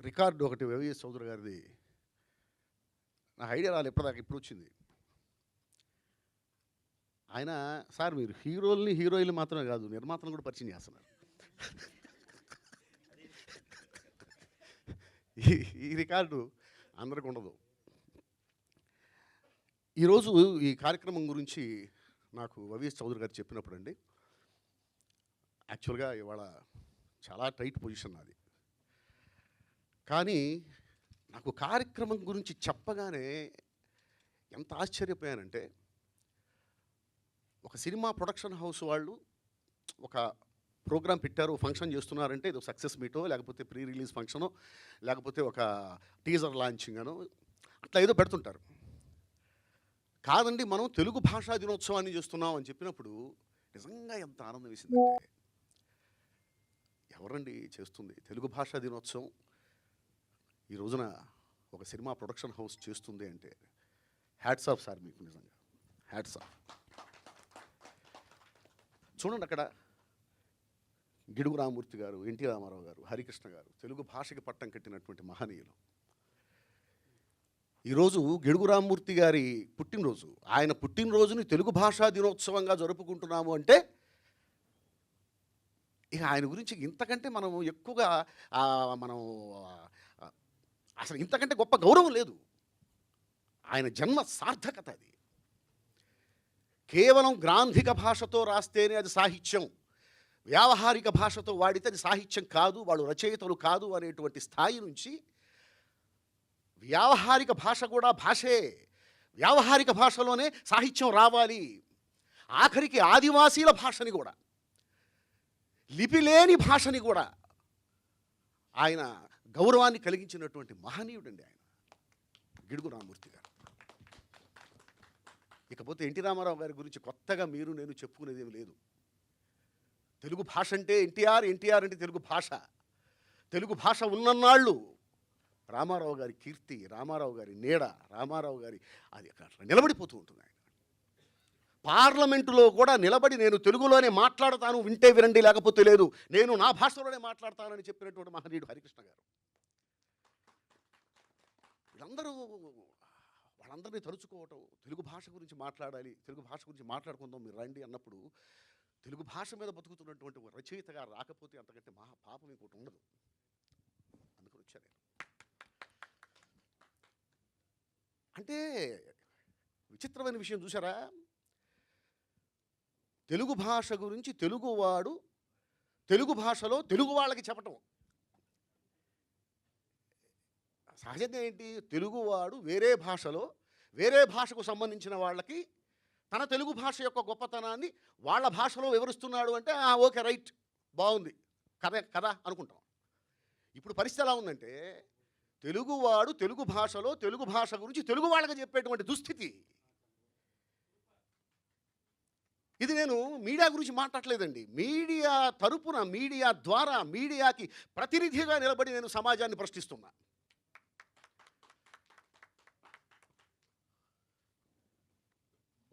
Record ఒకటి YS Chowdary గారిది. నాకు ఐడియా రాలేదు ఎప్పటిదాకా ఇప్పుడు వచ్చింది. ఆయన సార్ మీరు హీరోల్ని హీరోయిన్లు మాత్రమే కాదు నిర్మాతలను కూడా పరిచయం చేస్తున్నారు. ఈ- ఈ రికార్డు అందరికి ఉండదు. ఈరోజు ఈ కార్యక్రమం గురించి నాకు వైఎస్ చౌదరి గారు చెప్పినప్పుడు అండి యాక్చువల్గా ఇవాళ చాలా టైట్ పొజిషన్ నాది. కానీ నాకు కార్యక్రమం గురించి చెప్పగానే ఎంత ఆశ్చర్యపోయానంటే ఒక సినిమా ప్రొడక్షన్ హౌస్ వాళ్ళు ఒక ప్రోగ్రామ్ పెట్టారు ఫంక్షన్ చేస్తున్నారంటే ఇది సక్సెస్ మీటో లేకపోతే ప్రీ రిలీజ్ ఫంక్షనో లేకపోతే ఒక టీజర్ లాంచింగ్ అనో అట్లా ఏదో పెడుతుంటారు. కాదండి మనం తెలుగు భాషా దినోత్సవాన్ని చేస్తున్నాం అని చెప్పినప్పుడు నిజంగా ఎంత ఆనందం వేసిందంటే ఎవరండి చేస్తుంది తెలుగు భాషా దినోత్సవం? ఈ రోజున ఒక సినిమా ప్రొడక్షన్ హౌస్ చేస్తుంది అంటే హ్యాట్స్ ఆఫ్ సార్ మీకు నిజంగా. Hats off. చూడండి అక్కడ గిడుగు రామూర్తి గారు ఎన్టీ రామారావు గారు హరికృష్ణ గారు తెలుగు భాషకి పట్టం కట్టినటువంటి మహనీయులు. ఈరోజు గిడుగు రామూర్తి గారి పుట్టినరోజు. ఆయన పుట్టినరోజుని తెలుగు భాషా దినోత్సవంగా జరుపుకుంటున్నాము అంటే ఇక ఆయన గురించి ఇంతకంటే మనం ఎక్కువగా మనం అసలు ఇంతకంటే గొప్ప గౌరవం లేదు. ఆయన జన్మ సార్థకత అది. కేవలం గ్రాంధిక భాషతో రాస్తేనే అది సాహిత్యం. వ్యావహారిక భాషతో వాడితే అది సాహిత్యం కాదు వాళ్ళు రచయితలు కాదు అనేటువంటి స్థాయి నుంచి వ్యావహారిక భాష కూడా భాషే. వ్యావహారిక భాషలోనే సాహిత్యం రావాలి. ఆఖరికి ఆదివాసీల భాషని కూడా. లిపిలేని భాషని కూడా ఆయన గౌరవాన్ని కలిగించినటువంటి మహనీయుడండి ఆయన. గిడుగు రామూర్తి గారు. ఇకపోతే ఎన్టీ రామారావు గారి గురించి కొత్తగా మీరు నేను చెప్పుకునేది ఏమి లేదు. తెలుగు భాష అంటే ఎన్టీఆర్ ఎన్టీఆర్ అంటే తెలుగు భాష. తెలుగు భాష ఉన్నన్నాళ్ళు రామారావు గారి కీర్తి రామారావు గారి నీడ రామారావు గారి అది అక్కడ నిలబడిపోతూ ఉంటుంది ఆయన. పార్లమెంటులో కూడా నిలబడి నేను తెలుగులోనే మాట్లాడతాను వింటే వినండి లేకపోతే లేదు. నేను నా భాషలోనే మాట్లాడతానని చెప్పినటువంటి మహనీయుడు హరికృష్ణ గారు. వీళ్ళందరూ వాళ్ళందరినీ తలుచుకోవటం తెలుగు భాష గురించి మాట్లాడాలి తెలుగు భాష గురించి మాట్లాడుకుందాం మీరు రండి అన్నప్పుడు తెలుగు భాష మీద బతుకుతున్నటువంటి రచయితగా రాకపోతే అంతకంటే మహా పాపం ఇంకోటి ఉండదు. అందుకని వచ్చా నేను. అంటే విచిత్రమైన విషయం చూసారా తెలుగు భాష గురించి తెలుగువాడు తెలుగు భాషలో తెలుగు వాళ్ళకి చెప్పటం. సహజంగా ఏంటి? తెలుగువాడు వేరే భాషలో వేరే భాషకు సంబంధించిన వాళ్ళకి తన తెలుగు భాష యొక్క గొప్పతనాన్ని వాళ్ళ భాషలో వివరిస్తున్నాడు అంటే "ఆ, ఓకే రైట్ బాగుంది కథ కదా అనుకుంటాం. ఇప్పుడు పరిస్థితి ఎలా ఉందంటే తెలుగువాడు తెలుగు భాషలో తెలుగు భాష గురించి తెలుగు వాళ్ళకి చెప్పేటువంటి దుస్థితి. ఇది నేను మీడియా గురించి మాట్లాడలేదండి మీడియా తరపున మీడియా ద్వారా మీడియాకి ప్రతినిధిగా నిలబడి నేను సమాజాన్ని ప్రశ్నిస్తున్నా.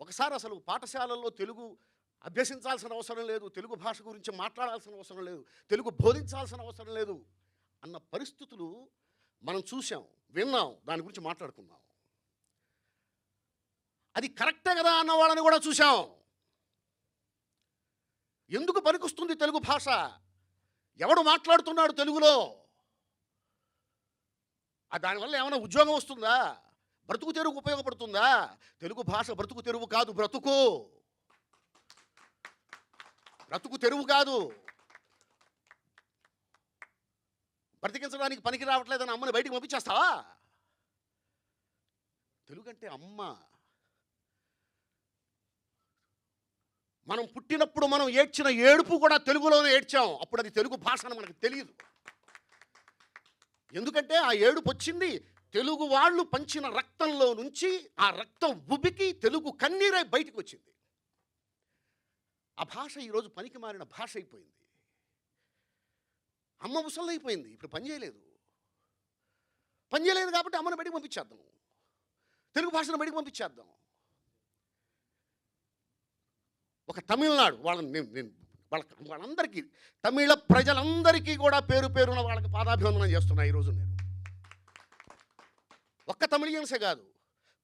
ఒకసారి అసలు పాఠశాలల్లో తెలుగు అభ్యసించాల్సిన అవసరం లేదు తెలుగు భాష గురించి మాట్లాడాల్సిన అవసరం లేదు తెలుగు బోధించాల్సిన అవసరం లేదు అన్న పరిస్థితులు మనం చూసాం విన్నాం దాని గురించి మాట్లాడుకున్నాం. అది కరెక్టే కదా అన్న వాళ్ళని కూడా చూసాం ఎందుకు పనికొస్తుంది తెలుగు భాష? ఎవడు మాట్లాడుతున్నాడు తెలుగులో? దానివల్ల ఏమైనా ఉద్యోగం వస్తుందా? బ్రతుకు తెరువు ఉపయోగపడుతుందా? తెలుగు భాష బ్రతుకు తెరువు కాదు బ్రతుకు. బ్రతుకు తెరువు కాదు. బ్రతికించడానికి పనికి రావట్లేదని అమ్మని బయటికి పంపించేస్తావా? తెలుగు అంటే అమ్మ. మనం పుట్టినప్పుడు మనం ఏడ్చిన ఏడుపు కూడా తెలుగులోనే ఏడ్చాం. అప్పుడు అది తెలుగు భాష అని మనకు తెలియదు ఎందుకంటే ఆ ఏడుపు వచ్చింది తెలుగు వాళ్ళు పంచిన రక్తంలో నుంచి ఆ రక్తం ఉబికి తెలుగు కన్నీరై బయటికి వచ్చింది ఆ భాష ఈరోజు పనికి మారిన భాష అయిపోయింది. అమ్మ ముసలైపోయింది. ఇప్పుడు పని చేయలేదు. పని చేయలేదు కాబట్టి అమ్మని బయటికి పంపించేద్దాం. తెలుగు భాషను బయటికి పంపించేద్దాం. ఒక తమిళనాడు వాళ్ళని నేను నేను వాళ్ళ వాళ్ళందరికీ తమిళ ప్రజలందరికీ కూడా పేరు పేరున వాళ్ళకి పాదాభివందనం చేస్తున్నా ఈరోజు నేను. ఒక్క తమిళియన్సే కాదు.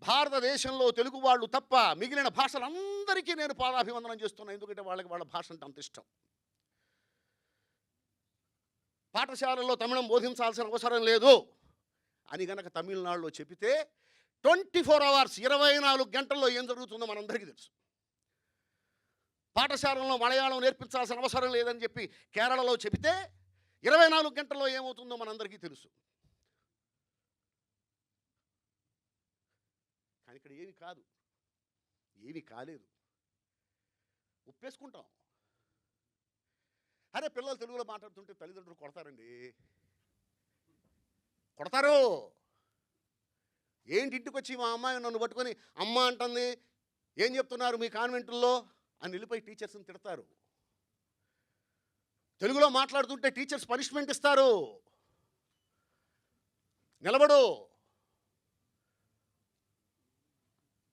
భారతదేశంలో తెలుగు వాళ్ళు తప్ప మిగిలిన భాషలందరికీ నేను పాదాభివందనం చేస్తున్నాను ఎందుకంటే వాళ్ళకి వాళ్ళ భాష అంటే అంత ఇష్టం. పాఠశాలలో తమిళం బోధించాల్సిన అవసరం లేదు అని గనక తమిళనాడులో చెబితే ట్వంటీ ఫోర్ అవర్స్ ఇరవై నాలుగు గంటల్లో ఏం జరుగుతుందో మనందరికీ తెలుసు. పాఠశాలలో మలయాళం నేర్పించాల్సిన అవసరం లేదని చెప్పి కేరళలో చెబితే ఇరవై నాలుగు గంటల్లో ఏమవుతుందో మనందరికీ తెలుసు. కానీ ఇక్కడ ఏమి కాదు. ఏమి కాలేదు. ఒప్పేసుకుంటాం అరే పిల్లలు తెలుగులో మాట్లాడుతుంటే తల్లిదండ్రులు కొడతారండి. కొడతారు. ఏంటి ఇంటికి వచ్చి మా అమ్మాయి నన్ను పట్టుకొని అమ్మ అంటుంది ఏం చెప్తున్నారు మీ కాన్వెంట్లో అని వెళ్ళిపోయి టీచర్స్ని తిడతారు. తెలుగులో మాట్లాడుతుంటే టీచర్స్ పనిష్మెంట్ ఇస్తారు. నిలబడు.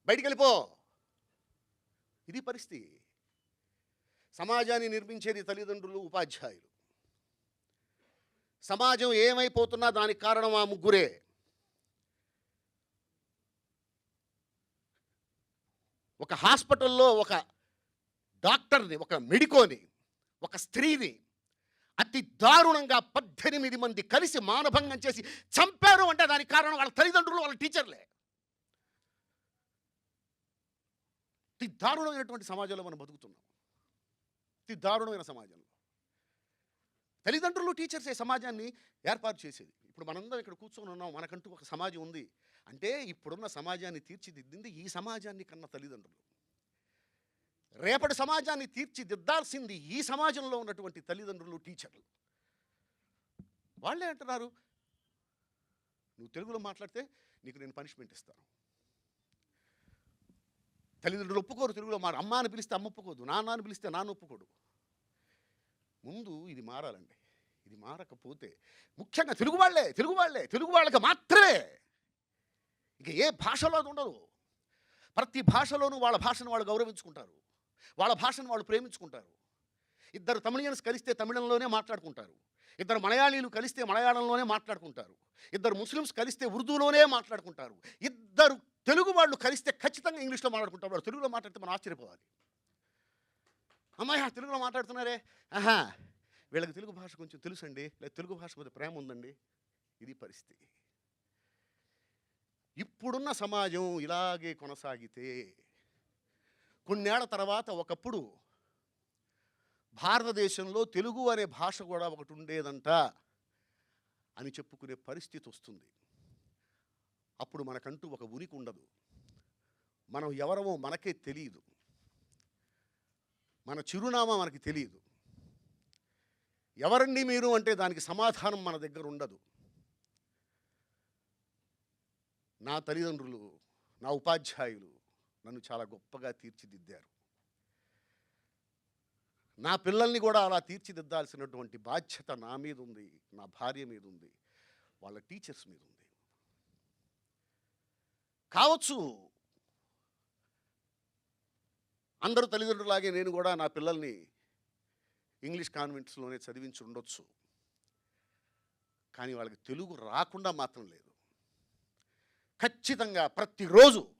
బయటికి వెళ్ళిపో ఇది పరిస్థితి. సమాజాన్ని నిర్మించేది తల్లిదండ్రులు ఉపాధ్యాయులు. సమాజం ఏమైపోతున్నా దానికి కారణం ఆ ముగ్గురే. ఒక హాస్పిటల్లో ఒక డాక్టర్ని ఒక మెడికోని ఒక స్త్రీని అతి దారుణంగా పద్దెనిమిది మంది కలిసి మానభంగం చేసి చంపారు అంటే దానికి కారణం వాళ్ళ తల్లిదండ్రులు వాళ్ళ టీచర్లే. అతి దారుణమైనటువంటి సమాజంలో మనం బతుకుతున్నాం. అతి దారుణమైన సమాజంలో. తల్లిదండ్రులు టీచర్సే సమాజాన్ని ఏర్పాటు చేసేది? ఇప్పుడు మనందరం ఇక్కడ కూర్చొని ఉన్నాం మనకంటూ ఒక సమాజం ఉంది. అంటే ఇప్పుడున్న సమాజాన్ని తీర్చిదిద్దింది ఈ సమాజాన్ని కన్న తల్లిదండ్రులు. రేపటి సమాజాన్ని తీర్చిదిద్దాల్సింది ఈ సమాజంలో ఉన్నటువంటి తల్లిదండ్రులు టీచర్లు. వాళ్ళే అంటున్నారు నువ్వు తెలుగులో మాట్లాడితే నీకు నేను పనిష్మెంట్ ఇస్తాను. తల్లిదండ్రులు ఒప్పుకోరు తెలుగులో మారు. అమ్మ అని పిలిస్తే అమ్మ ఒప్పుకోదు నాన్న అని పిలిస్తే నాన్న ఒప్పుకోడు. ముందు ఇది మారాలండి. ఇది మారకపోతే ముఖ్యంగా తెలుగు వాళ్ళే తెలుగు వాళ్ళే తెలుగు వాళ్ళకి మాత్రమే ఇక ఏ భాషలో అది ఉండదు. ప్రతి భాషలోనూ వాళ్ళ భాషను వాళ్ళు గౌరవించుకుంటారు. వాళ్ళ భాషను వాళ్ళు ప్రేమించుకుంటారు. ఇద్దరు తమిళియన్స్ కలిస్తే తమిళంలోనే మాట్లాడుకుంటారు. ఇద్దరు మలయాళీలు కలిస్తే మలయాళంలోనే మాట్లాడుకుంటారు. ఇద్దరు ముస్లిమ్స్ కలిస్తే ఉర్దూలోనే మాట్లాడుకుంటారు. ఇద్దరు తెలుగు వాళ్ళు కలిస్తే ఖచ్చితంగా ఇంగ్లీష్లో మాట్లాడుకుంటారు తెలుగులో మాట్లాడితే మనం ఆశ్చర్యపోవాలి. అమ్మాయి తెలుగులో మాట్లాడుతున్నారే? ఆహా వీళ్ళకి తెలుగు భాష కొంచెం తెలుసండి. లేదా తెలుగు భాష మీద ప్రేమ ఉందండి. ఇది పరిస్థితి. ఇప్పుడున్న సమాజం ఇలాగే కొనసాగితే కొన్నేళ్ళ తర్వాత ఒకప్పుడు భారతదేశంలో తెలుగు అనే భాష కూడా ఒకటి ఉండేదంట అని చెప్పుకునే పరిస్థితి వస్తుంది. అప్పుడు మనకంటూ ఒక ఉనికి ఉండదు మనం ఎవరమో మనకే తెలియదు. మన చిరునామా మనకి తెలియదు. ఎవరండి మీరు అంటే దానికి సమాధానం మన దగ్గర ఉండదు. నా తల్లిదండ్రులు నా ఉపాధ్యాయులు నన్ను చాలా గొప్పగా తీర్చిదిద్దారు. నా పిల్లల్ని కూడా అలా తీర్చిదిద్దాల్సినటువంటి బాధ్యత నా మీద ఉంది నా భార్య మీద ఉంది వాళ్ళ టీచర్స్ మీద ఉంది కావచ్చు. అందరూ తల్లిదండ్రులాగే నేను కూడా నా పిల్లల్ని ఇంగ్లీష్ కాన్వెంట్స్లోనే చదివించి ఉండొచ్చు. కానీ వాళ్ళకి తెలుగు రాకుండా మాత్రం లేదు. ఖచ్చితంగా ప్రతిరోజు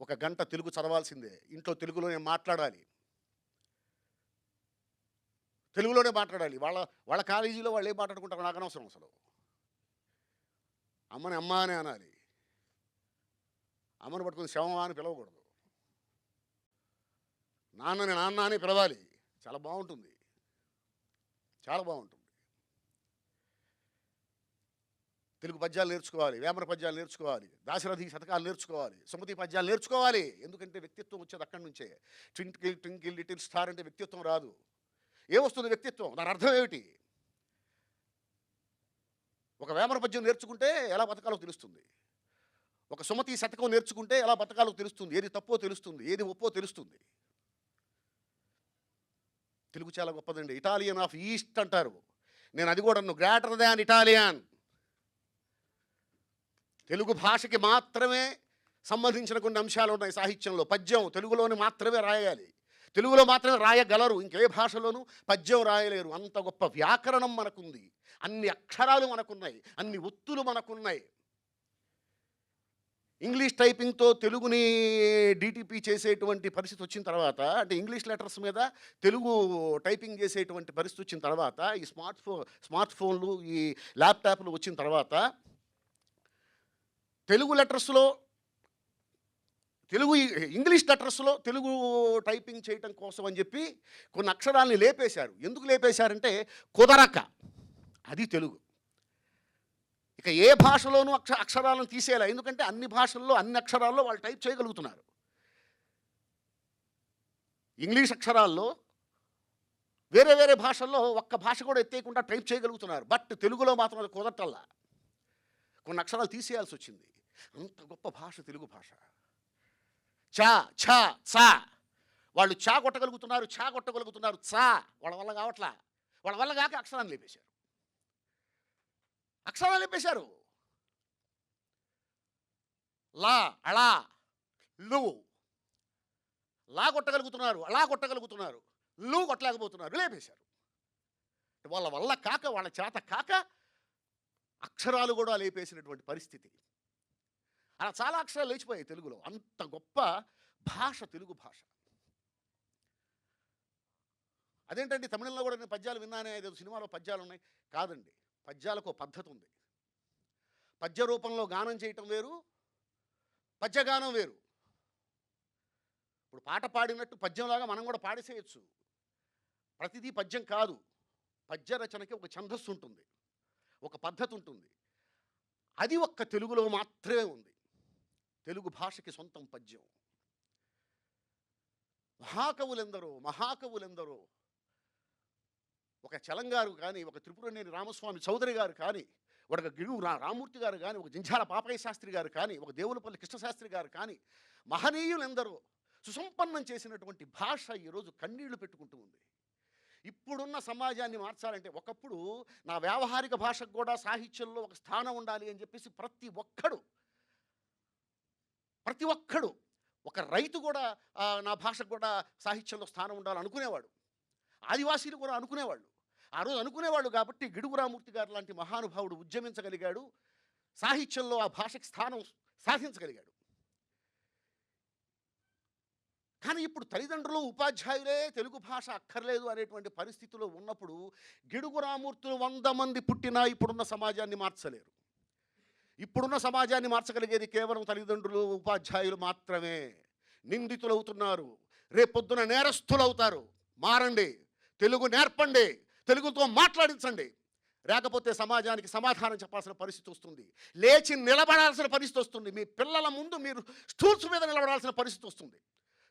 ఒక గంట తెలుగు చదవాల్సిందే. ఇంట్లో తెలుగులోనే మాట్లాడాలి. తెలుగులోనే మాట్లాడాలి. వాళ్ళ వాళ్ళ కాలేజీలో వాళ్ళు ఏం మాట్లాడుకుంటారో నాకు అనవసరం అసలు. అమ్మని అమ్మ అని అనాలి. అమ్మని పట్టుకుని శవమా అని పిలవకూడదు. నాన్నని నాన్న అని పిలవాలి. చాలా బాగుంటుంది. చాలా బాగుంటుంది. తెలుగు పద్యాలు నేర్చుకోవాలి వేమర పద్యాలు నేర్చుకోవాలి దాశరథి శతకాలు నేర్చుకోవాలి సుమతి పద్యాలు నేర్చుకోవాలి. ఎందుకంటే వ్యక్తిత్వం వచ్చేది అక్కడి నుంచే. ట్వింకిల్ ట్వింకిల్ లిటిల్ స్టార్ అంటే వ్యక్తిత్వం రాదు. ఏమొస్తుంది వ్యక్తిత్వం? దాని అర్థం ఏమిటి? ఒక వేమన పద్యం నేర్చుకుంటే ఎలా బతకాలో తెలుస్తుంది. ఒక సుమతి శతకం నేర్చుకుంటే ఎలా బతకాలో తెలుస్తుంది. ఏది తప్పో తెలుస్తుంది. ఏది ఒప్పో తెలుస్తుంది. తెలుగు చాలా గొప్పదండి. ఇటాలియన్ ఆఫ్ ఈస్ట్ అంటారు. నేను అది కూడా గ్రేటర్ దాన్ ఇటాలియన్. తెలుగు భాషకి మాత్రమే సంబంధించిన కొన్ని అంశాలు ఉన్నాయి సాహిత్యంలో. పద్యం తెలుగులోనే మాత్రమే రాయాలి. తెలుగులో మాత్రమే రాయగలరు ఇంకే భాషలోనూ పద్యం రాయలేరు. అంత గొప్ప వ్యాకరణం మనకుంది. అన్ని అక్షరాలు మనకున్నాయి అన్ని ఒత్తులు మనకున్నాయి. ఇంగ్లీష్ టైపింగ్తో తెలుగుని డిటిపి చేసేటువంటి పరిస్థితి వచ్చిన తర్వాత అంటే ఇంగ్లీష్ లెటర్స్ మీద తెలుగు టైపింగ్ చేసేటువంటి పరిస్థితి వచ్చిన తర్వాత ఈ స్మార్ట్ ఫోన్ స్మార్ట్ ఫోన్లు ఈ ల్యాప్టాప్లు వచ్చిన తర్వాత తెలుగు లెటర్స్లో తెలుగు ఇంగ్లీష్ లెటర్స్లో తెలుగు టైపింగ్ చేయటం కోసం అని చెప్పి కొన్ని అక్షరాల్ని లేపేశారు. ఎందుకు లేపేశారంటే కుదరక. అది తెలుగు. ఇక ఏ భాషలోనూ అక్ష అక్షరాలను తీసేయాలి ఎందుకంటే అన్ని భాషల్లో అన్ని అక్షరాల్లో వాళ్ళు టైప్ చేయగలుగుతున్నారు. ఇంగ్లీష్ అక్షరాల్లో వేరే వేరే భాషల్లో ఒక్క భాష కూడా ఎత్తేయకుండా టైప్ చేయగలుగుతున్నారు. బట్ తెలుగులో మాత్రం అది కుదరటల్లా. కొన్ని అక్షరాలు తీసేయాల్సి వచ్చింది. అంత గొప్ప భాష తెలుగు భాష. చా చ చా వాళ్ళు చా కొట్టగలుగుతున్నారు చా కొట్టగలుగుతున్నారు చా వాళ్ళ వల్ల కావట్లా? వాళ్ళ వల్ల కాక అక్షరాన్ని లేపేశారు. అక్షరాలు లేపేశారు. లా అలా లు. లా కొట్టగలుగుతున్నారు అలా కొట్టగలుగుతున్నారు లు కొట్టలేకపోతున్నారు లేపేశారు. వాళ్ళ వల్ల కాక వాళ్ళ చేత కాక అక్షరాలు కూడా లేపేసినటువంటి పరిస్థితి. అలా చాలా అక్షరాలు లేచిపోయాయి తెలుగులో. అంత గొప్ప భాష తెలుగు భాష. అదేంటండి? తమిళంలో కూడా నేను పద్యాలు విన్నానే ఏదో సినిమాలో పద్యాలు ఉన్నాయి. కాదండి. పద్యాలకు ఒక పద్ధతి ఉంది. పద్య రూపంలో గానం చేయటం వేరు పద్యగానం వేరు. ఇప్పుడు పాట పాడినట్టు పద్యంలాగా మనం కూడా పాడేసేయచ్చు. ప్రతిదీ పద్యం కాదు. పద్య రచనకి ఒక ఛందస్సు ఉంటుంది. ఒక పద్ధతి ఉంటుంది. అది ఒక్క తెలుగులో మాత్రమే ఉంది. తెలుగు భాషకి సొంతం పద్యం. మహాకవులెందరో మహాకవులెందరో ఒక చలంగారు కానీ ఒక త్రిపురనేని రామస్వామి చౌదరి గారు కానీ ఒక గిడుగు రా రామూర్తి గారు కానీ ఒక జింఝాల పాపయ్య శాస్త్రి గారు కానీ ఒక దేవులపల్లి కృష్ణశాస్త్రి గారు కానీ మహనీయులెందరో సుసంపన్నం చేసినటువంటి భాష ఈరోజు కన్నీళ్ళు పెట్టుకుంటూ ఉంది. ఇప్పుడున్న సమాజాన్ని మార్చాలంటే ఒకప్పుడు నా వ్యావహారిక భాషకు కూడా సాహిత్యంలో ఒక స్థానం ఉండాలి అని చెప్పేసి ప్రతి ఒక్కడు ప్రతి ఒక్కడు ఒక రైతు కూడా నా భాషకు కూడా సాహిత్యంలో స్థానం ఉండాలనుకునేవాడు. ఆదివాసీలు కూడా అనుకునేవాళ్ళు. ఆ రోజు అనుకునేవాళ్ళు కాబట్టి గిడుగు రామూర్తి గారు లాంటి మహానుభావుడు ఉద్యమించగలిగాడు. సాహిత్యంలో ఆ భాషకి స్థానం సాధించగలిగాడు. కానీ ఇప్పుడు తల్లిదండ్రులు ఉపాధ్యాయులే తెలుగు భాష అక్కర్లేదు అనేటువంటి పరిస్థితిలో ఉన్నప్పుడు గిడుగు రామూర్తులు వంద మంది పుట్టినా ఇప్పుడున్న సమాజాన్ని మార్చలేరు. ఇప్పుడున్న సమాజాన్ని మార్చగలిగేది కేవలం తల్లిదండ్రులు ఉపాధ్యాయులు మాత్రమే. నిందితులు అవుతున్నారు రేపొద్దున నేరస్తులు అవుతారు మారండి. తెలుగు నేర్పండి. తెలుగుతో మాట్లాడించండి. లేకపోతే సమాజానికి సమాధానం చెప్పాల్సిన పరిస్థితి వస్తుంది. లేచి నిలబడాల్సిన పరిస్థితి వస్తుంది. మీ పిల్లల ముందు మీరు స్టూల్స్ మీద నిలబడాల్సిన పరిస్థితి వస్తుంది.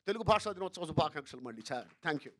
తెలుగు భాషా దినోత్సవ శుభాకాంక్షలు మళ్ళీ సార్. Thank you